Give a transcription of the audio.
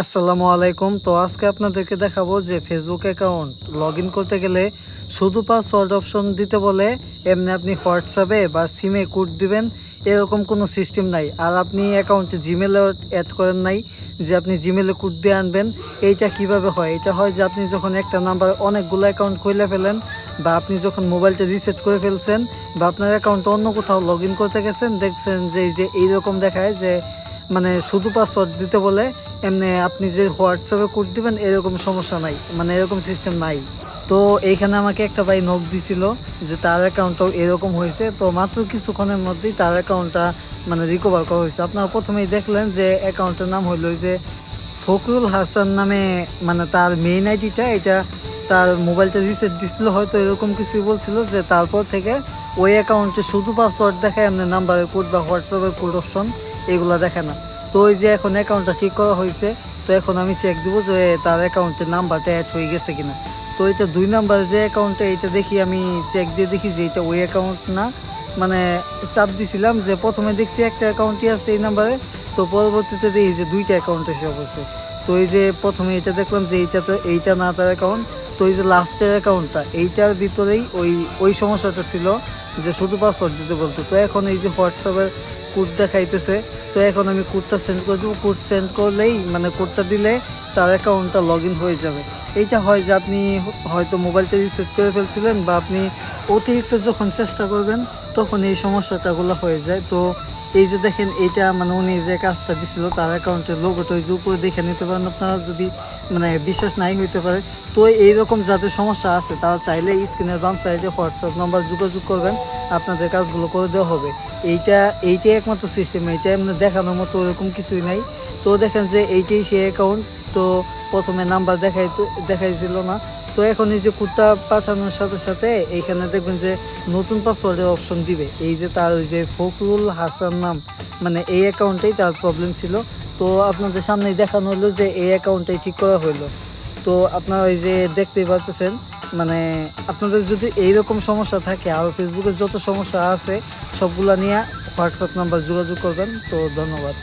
আসসালামু আলাইকুম। তো আজকে আপনাদেরকে দেখাবো যে ফেসবুক অ্যাকাউন্ট লগ করতে গেলে শুধু পাসওয়ার্ড অপশন দিতে বলে এমনি আপনি হোয়াটসঅ্যাপে বা সিমে কোড দিবেন, এরকম কোনো সিস্টেম নাই। আর আপনি অ্যাকাউন্টে জিমেলে অ্যাড করেন নাই যে আপনি জিমেলে কোড দিয়ে আনবেন, এইটা কীভাবে হয়? এটা হয় যে আপনি যখন একটা নাম্বার অনেকগুলো অ্যাকাউন্ট খুলে ফেলেন বা আপনি যখন মোবাইলটা রিসেট করে ফেলছেন বা আপনার অ্যাকাউন্ট অন্য কোথাও লগ করতে গেছেন, দেখছেন যে এই যে এইরকম দেখায় যে মানে শুধু পাসওয়ার্ড দিতে বলে, এমনি আপনি যে হোয়াটসঅ্যাপে কোড দিবেন, এরকম সমস্যা নাই মানে এরকম সিস্টেম নাই। তো এইখানে আমাকে একটা ভাই নোট দিছিল যে তার অ্যাকাউন্টটাও এরকম হয়েছে, তো মাত্র কিছুক্ষণের মধ্যেই তার অ্যাকাউন্টটা মানে রিকভার করা হয়েছে। আপনারা প্রথমেই দেখলেন যে অ্যাকাউন্টের নাম হলো যে ফকরুল হাসান নামে মানে তার মেইন আইডিটা এটা তার মোবাইলটা রিসেট দিছিল, হয়তো এরকম কিছুই বলছিল যে তারপর থেকে ওই অ্যাকাউন্টে শুধু পাসওয়ার্ড দেখায়, এমনি নাম্বারের কোড বা হোয়াটসঅ্যাপের কোড অপশন এগুলো দেখে না। তো ওই যে এখন অ্যাকাউন্টটা ঠিক করা হয়েছে, তো এখন আমি চেক দিব যে তার অ্যাকাউন্টের নাম্বারটা অ্যাড হয়ে গেছে কিনা। তো এটা দুই নাম্বার যে অ্যাকাউন্টে এটা দেখি আমি চেক দিয়ে দেখি যে এটা ওই অ্যাকাউন্ট না। মানে চাপ দিছিলাম যে প্রথমে দেখছি একটা অ্যাকাউন্টই আছে এই নাম্বারে তো পরবর্তীতে দেখি যে দুইটা অ্যাকাউন্ট এসে অবশ্যই তো এই যে প্রথমে এটা দেখলাম যে এইটা তো এইটা না তার অ্যাকাউন্ট তো এই যে লাস্টের অ্যাকাউন্টটা এইটার ভিতরেই ওই ওই সমস্যাটা ছিল যে শুধু পাসওয়ার্ড দিতে বলতো। তো এখন এই যে হোয়াটসঅ্যাপের কোড খাইতেছে, তো এখন আমি কোডটা সেন্ড করে দেবো। কোড সেন্ড করলেই মানে কোডটা দিলে তার অ্যাকাউন্টটা লগ হয়ে যাবে। এইটা হয় যে আপনি হয়তো মোবাইলটা রিসেট করে ফেলছিলেন বা আপনি অতিরিক্ত যখন চেষ্টা করবেন, তখন এই সমস্যাটাগুলো হয়ে যায়। তো এই যে দেখেন, এইটা মানে উনি যে কাজটা দিছিল, তার অ্যাকাউন্টের লোগোটা ওই যে উপরে দেখে নিতে পারেন। আপনারা যদি মানে বিশ্বাস নাই হইতে পারে, তো এইরকম যাদের সমস্যা আছে, তারা চাইলে স্ক্রিনের বাম সাইডে হোয়াটসঅ্যাপ নাম্বার যোগাযোগ করবেন, আপনাদের কাজগুলো করে দেওয়া হবে। এইটা এইটাই একমাত্র সিস্টেম এইটা এমনি দেখানোর মতো ওরকম কিছুই নাই। তো দেখেন যে এইটাই সেই অ্যাকাউন্ট তো প্রথমে নাম্বার দেখাই দেখাইছিল না। তো এখন এই যে কুর্তা পাঠানোর সাথে সাথে এইখানে দেখবেন যে নতুন পাসওয়ার্ডের অপশন দিবে। এই যে তার ওই যে ফখরুল হাসান নাম মানে এই অ্যাকাউন্টেই তার প্রবলেম ছিল। তো আপনাদের সামনেই দেখানো হলো যে এই অ্যাকাউন্টটাই ঠিক করা হলো। তো আপনারা ওই যে দেখতেই পাচ্ছেন মানে আপনাদের যদি এইরকম সমস্যা থাকে, আর ফেসবুকে যত সমস্যা আছে, সবগুলা নিয়ে হোয়াটসঅ্যাপ নাম্বার যোগাযোগ করবেন। তো ধন্যবাদ।